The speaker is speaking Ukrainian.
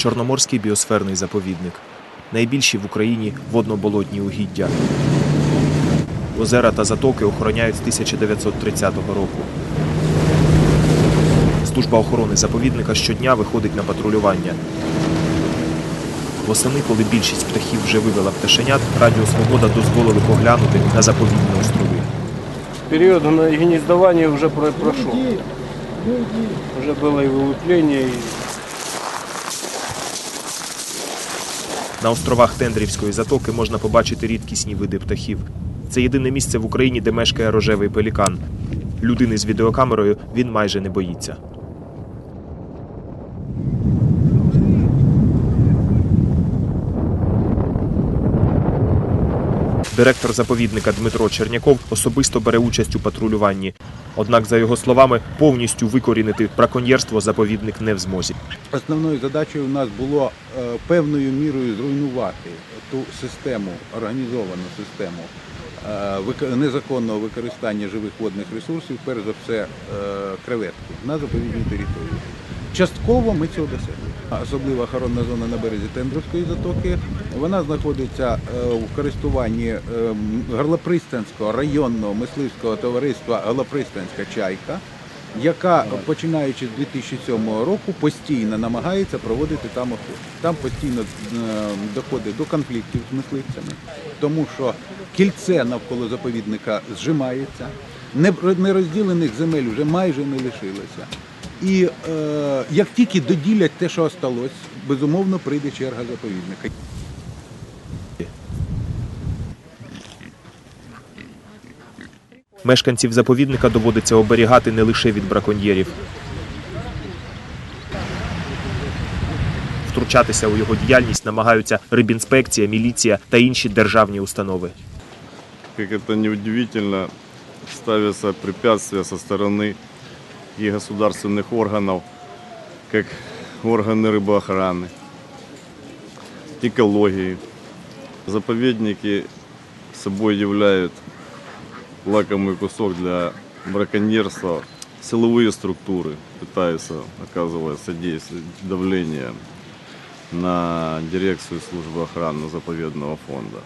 Чорноморський біосферний заповідник. Найбільші в Україні водно-болотні угіддя. Озера та затоки охороняють з 1930 року. Служба охорони заповідника щодня виходить на патрулювання. Восени, коли більшість птахів вже вивела пташенят, Радіо Свобода дозволили поглянути на заповідні острови. Период на- гнездования уже про- прошел. Уже было и вылупление, и На островах Тендрівської затоки можна побачити рідкісні види птахів. Це єдине місце в Україні, де мешкає рожевий пелікан. Людини з відеокамерою він майже не боїться. Директор заповідника Дмитро Черняков особисто бере участь у патрулюванні. Однак, за його словами, повністю викорінити браконьєрство заповідник не в змозі. Основною задачею у нас було е, певною мірою зруйнувати ту систему, організовану систему е, незаконного використання живих водних ресурсів, перш за все е, креветки на заповідній території. Частково ми цього досягли. Особлива охоронна зона на березі Тендровської затоки. Вона знаходиться е, в користуванні е, Горлопристанського районного мисливського товариства Горлопристанська чайка яка починаючи з 2007 року постійно намагається проводити там охоту. Там постійно е, доходить до конфліктів з мисливцями, тому що кільце навколо заповідника зжимається, нерозділених земель вже майже не лишилося. І е, як тільки доділять те, що осталось, безумовно прийде черга заповідника. Мешканців заповідника доводиться оберігати не лише від браконьєрів. Втручатися у його діяльність намагаються рибінспекція, міліція та інші державні установи. как это неудивительно, ставятся препятствия со стороны и государственных органов, как органы рыбоохраны, экологии. Заповедники собой являют лакомый кусок для браконьерства. Силовые структуры пытаются оказывать содействие, давление на дирекцию службы охраны заповедного фонда.